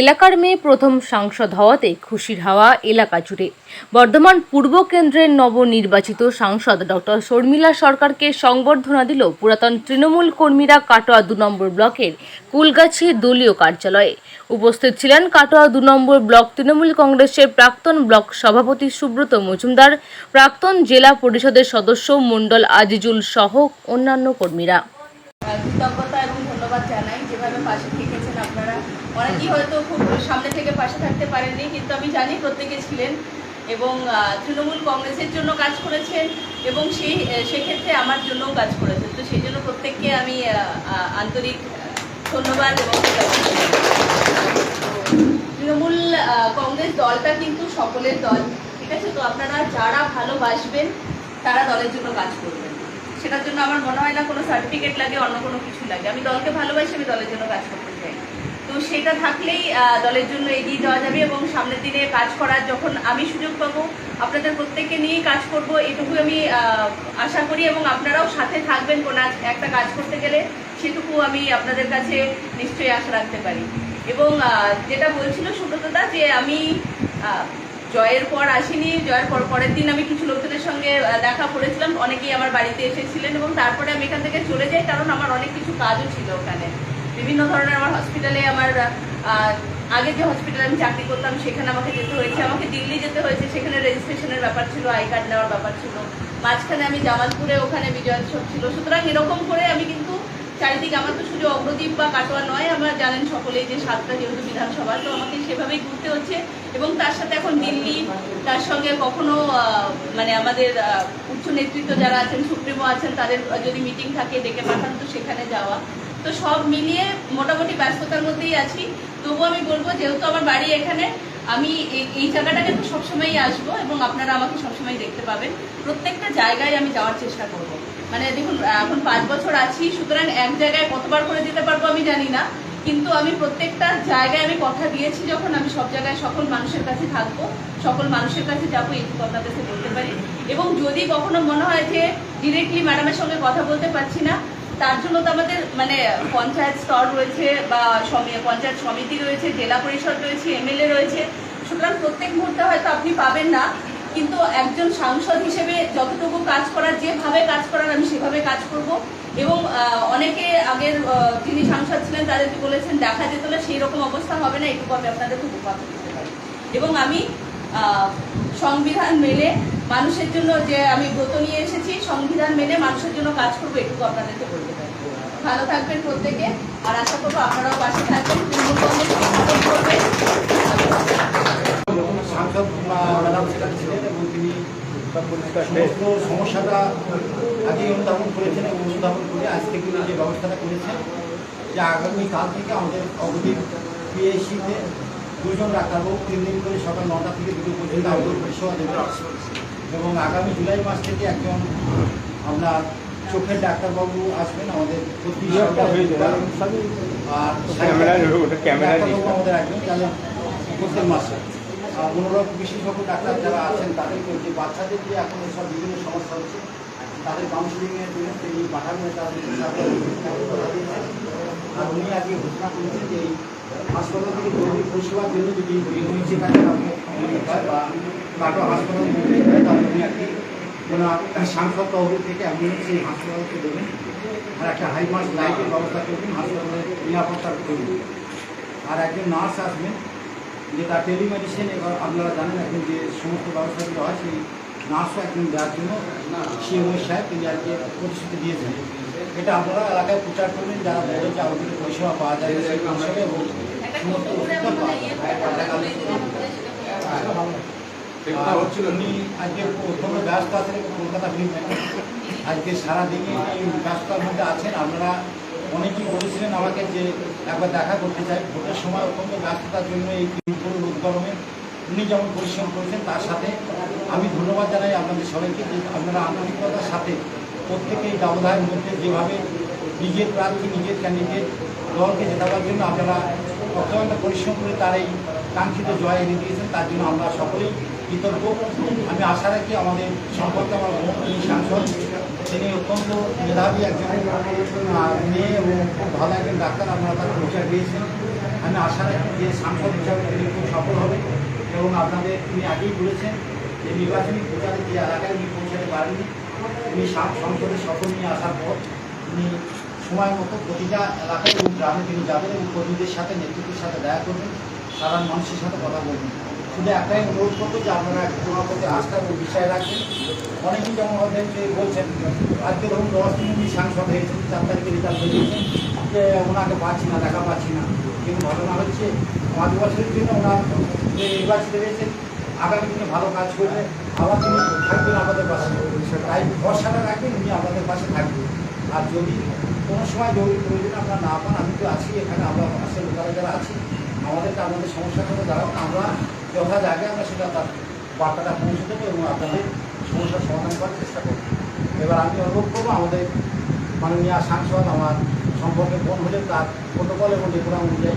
এলাকার মেয়ে প্রথম সাংসদ হওয়াতে খুশির হাওয়া এলাকা জুড়ে। বর্ধমান পূর্ব কেন্দ্রের নবনির্বাচিত সাংসদ ডক্টর শর্মিলা সরকারকে সংবর্ধনা দিল পুরাতন তৃণমূল কর্মীরা কাটোয়া দু নম্বর ব্লকের কুলগাছি দলীয় কার্যালয়ে। উপস্থিত ছিলেন কাটোয়া দু নম্বর ব্লক তৃণমূল কংগ্রেসের প্রাক্তন ব্লক সভাপতি সুব্রত মজুমদার, প্রাক্তন জেলা পরিষদের সদস্য মণ্ডল আজিজুল সহ অন্যান্য কর্মীরা কৃতজ্ঞতা এবং ধন্যবাদ জানাই যেভাবে পাশে থেকেছেন আপনারা অনেকেই হয়তো খুব সামনে থেকে পাশে থাকতে পারেননি, কিন্তু আমি জানি প্রত্যেকে ছিলেন এবং তৃণমূল কংগ্রেসের জন্য কাজ করেছেন এবং সেই সেক্ষেত্রে আমার জন্যও কাজ করেছেন। তো সেই জন্য প্রত্যেককে আমি আন্তরিক ধন্যবাদ এবং তৃণমূল কংগ্রেস দলটা কিন্তু সকলের দল, ঠিক আছে? তো আপনারা যারা ভালোবাসবেন, তারা দলের জন্য কাজ করবেন। সেটার জন্য আমার মনে হয় না কোনো সার্টিফিকেট লাগে, অন্য কোনো কিছু লাগে। আমি দলকে ভালোবাসি, আমি দলের জন্য কাজ করতে চাই। তো সেটা থাকলেই দলের জন্য এগিয়ে যাওয়া যাবে এবং সামনের দিনে কাজ করার যখন আমি সুযোগ পাবো, আপনাদের প্রত্যেককে নিয়েই কাজ করব এটুকু আমি আশা করি এবং আপনারাও সাথে থাকবেন কোনো একটা কাজ করতে গেলে, সেটুকু আমি আপনাদের কাছে নিশ্চয়ই আশা রাখতে পারি। এবং যেটা বলছিল সুব্রতদা যে আমি জয়ের পর আসিনি, জয়ের পর পরের দিন আমি কিছু লোকজনের সঙ্গে দেখা করেছিলাম, অনেকেই আমার বাড়িতে এসেছিলেন এবং তারপরে আমি এখান থেকে চলে যাই, কারণ আমার অনেক কিছু কাজও ছিল ওখানে। বিভিন্ন ধরনের আমার হসপিটালে আমার আগে যে হসপিটালে আমি চাকরি করতাম, সেখানে আমাকে যেতে হয়েছে। আমাকে দিল্লি যেতে হয়েছে, সেখানে রেজিস্ট্রেশনের ব্যাপার ছিল, আই কার্ড নেওয়ার ব্যাপার ছিল। মাঝখানে আমি জামালপুরে ওখানে বিজয়োৎসব ছিল। সুতরাং এরকম করে আমি কিন্তু চারিদিকে, আমার তো শুধু অগ্রদ্বীপ বা কাটোয়া নয়, আমরা জানেন সকলেই যে সাতটা যেহেতু বিধানসভা, তো আমাকে সেভাবেই ঘুরতে হচ্ছে। এবং তার সাথে এখন দিল্লি, তার সঙ্গে কখনো মানে আমাদের উচ্চ নেতৃত্ব যারা আছেন, সুপ্রিমো আছেন, তাদের যদি মিটিং থাকে, ডেকে পাঠান, তো সেখানে যাওয়া। তো সব মিলিয়ে মোটামুটি ব্যস্ততার মধ্যেই আছি। তবু আমি বলব, যেহেতু আমার বাড়ি এখানে, আমি এই- জায়গাটাকে তো সবসময়ই আসব এবং আপনারা আমাকে সবসময় দেখতে পাবেন। প্রত্যেকটা জায়গায় আমি যাওয়ার চেষ্টা করব। মানে দেখুন এখন পাঁচ বছর আছি, সুতরাং এক জায়গায় কতবার করে দিতে পারব আমি জানি না। কিন্তু আমি প্রত্যেকটা জায়গায় আমি কথা দিয়েছি যখন, আমি সব জায়গায় সকল মানুষের কাছে থাকব, সকল মানুষের কাছে যাব এইটুকু আপনার কাছে বলতে পারি। এবং যদি কখনো মনে হয় যে ডিরেক্টলি ম্যাডামের সঙ্গে কথা বলতে পারছি না তার জন্য তো আমাদের মানে পঞ্চায়েত স্তর রয়েছে বা পঞ্চায়েত সমিতি রয়েছে, জেলা পরিষদ রয়েছে, এমএলএ রয়েছে। সুতরাং প্রত্যেক মুহূর্তে হয়তো আপনি পাবেন না, কিন্তু একজন সাংসদ হিসেবে যতটুকু কাজ করার যেভাবে কাজ করার আমি সেভাবে কাজ করব। এবং অনেকে আগের যিনি সাংসদ ছিলেন, তাদেরকে বলেছেন, দেখা যেত না, সেই রকম অবস্থা হবে না। এটুকু আমি আপনাদের খুব উপহার দিতে পারি। এবং আমি সংবিধান মেনে মানুষের জন্য যে আমি ব্রত নিয়ে এসেছি, সংবিধান মেনে মানুষের জন্য কাজ করব, এটুকু আপনাদেরকে বলতে পারি। ভালো থাকবেন প্রত্যেকে, আর আশা করব আপনারাও পাশে থাকবেন সমস্যাটা আগে অনুধাবন করেছেন এবং অনুধাবন করে আজকে তিনি যে ব্যবস্থাটা করেছেন, যে আগামী কাল থেকে আমাদের অবধি পিএসসিতে দুজন ডাক্তারবাবু তিন দিন করে সকাল নটা থেকে দুটো পর্যন্ত পরিষেবা দেবে এবং আগামী জুলাই মাস থেকে একজন আপনার চোখের ডাক্তারবাবু আসবেন আমাদের প্রতি আমাদের একজন তাহলে প্রত্যেক মাসে। আর মনোরোগ বিশেষজ্ঞ ডাক্তার যারা আছেন তাদেরকে যে বাচ্চাদের যে এখন সব বিভিন্ন সমস্যা হচ্ছে তাদের কাউন্সিলিংয়ের জন্য তিনি পাঠাবেন তাদের আর উনি আগে ঘোষণা করেছেন যে এই হাসপাতাল থেকে পরিষেবার জন্য যদি সেখানে বা হাসপাতাল হয় সাংসদ তহবিল থেকে অ্যাম্বুলেন্স সেই হাসপাতালকে দেবেন আর একটা হাই মাস লাইটের ব্যবস্থা করবেন হাসপাতালের নিরাপত্তার করবেন আর একজন নার্স আসবেন, যে তার টেলিমেডিসিন এবার আপনারা জানেন এখন যে সমস্ত ব্যবস্থাগুলো হয়, সেই নার্সও একজন দেওয়ার জন্য সিএমও সাহেব, তিনি আজকে প্রতিশ্রুতি দিয়েছেন। এটা আপনারা এলাকায় প্রচার করবেন, যারা যে আমাদের পরিষেবা পাওয়া যায় সেই পরিষেবা এবং উনি আজকে ব্যস্ত কলকাতা আজকে সারাদিনে এই মধ্যে আছেন। আপনারা অনেকেই বলেছিলেন আমাকে যে একবার দেখা করতে চাই। ভোটের সময় অত্যন্ত ব্যস্ততার জন্য এই রোদ গরমে উনি যেমন পরিশ্রম করেছেন, তার সাথে আমি ধন্যবাদ জানাই আপনাদের সবাইকে যে আপনারা আন্তরিকতার সাথে প্রত্যেকে এই মধ্যে যেভাবে নিজের প্রার্থী, নিজের ক্যান্ডিডেট দলকে জেতাবার জন্য আপনারা অত্যন্ত পরিশ্রম করে তার এই কাঙ্ক্ষিত জয় এনে দিয়েছেন, তার জন্য আমরা সকলেই কৃতজ্ঞ। আমি আশা রাখি আমাদের সম্পর্কে আমার সাংসদ, তিনি অত্যন্ত মেধাবী একজন মেয়ে এবং খুব ভালো একজন ডাক্তার, আপনারা তাকে পরিচয় দিয়েছেন। আমি আশা রাখি যে সাংসদ হিসাবে তিনি খুব সফল হবে এবং আপনাদের তিনি আগেই বলেছেন যে নির্বাচনী প্রচারে যে এলাকায় উনি পৌঁছাতে পারেননি সাং- সংসদে সফল নিয়ে আসার পর উনি সময় মতো প্রতিটা এলাকায় এবং গ্রামে তিনি যাবেন এবং কর্মীদের সাথে, নেতৃত্বের সাথে দেখা করবেন সাধারণ মানুষের সাথে কথা বলবেন। শুধু একটাই অনুরোধ করব যে আপনারা তোমার প্রতি আস্থা এবং বিষয় রাখবেন। অনেকেই যেমন আমাদের যে বলছেন, আজকে ধরুন দশ দিন উনি সাংসদ হয়েছেন, চার তারিখে রেজাল্ট বেরিয়েছেন যে ওনাকে পাচ্ছি না, দেখা পাচ্ছি না। কিন্তু ঘটনা হচ্ছে, পাঁচ বছরের জন্য ওনার যে নির্বাচিত হয়েছেন, আগামী দিনে ভালো কাজ করবে, আবার তিনি থাকবেন আমাদের পাশে। তাই ভরসাটা রাখবেন, উনি আমাদের পাশে থাকবেন। আর যদি কোনো সময় জরুরি প্রয়োজন আমরা না পান, আমি তো আছি এখানে, আমরা পাশে লোকালে যারা আছি, আমাদেরকে আমাদের সমস্যার কথা দাঁড়াবেন আমরা যথা জায়গায় আমরা সেটা তার বার্তাটা পৌঁছে দেবো এবং আপনাদের সমস্যার সমাধান করার চেষ্টা করব। এবার আমি অনুরোধ করব, আমাদের মাননীয় সাংসদ, আমার সম্পর্কে ফোন হলে তার প্রোটোকল এবং রেগুলার অনুযায়ী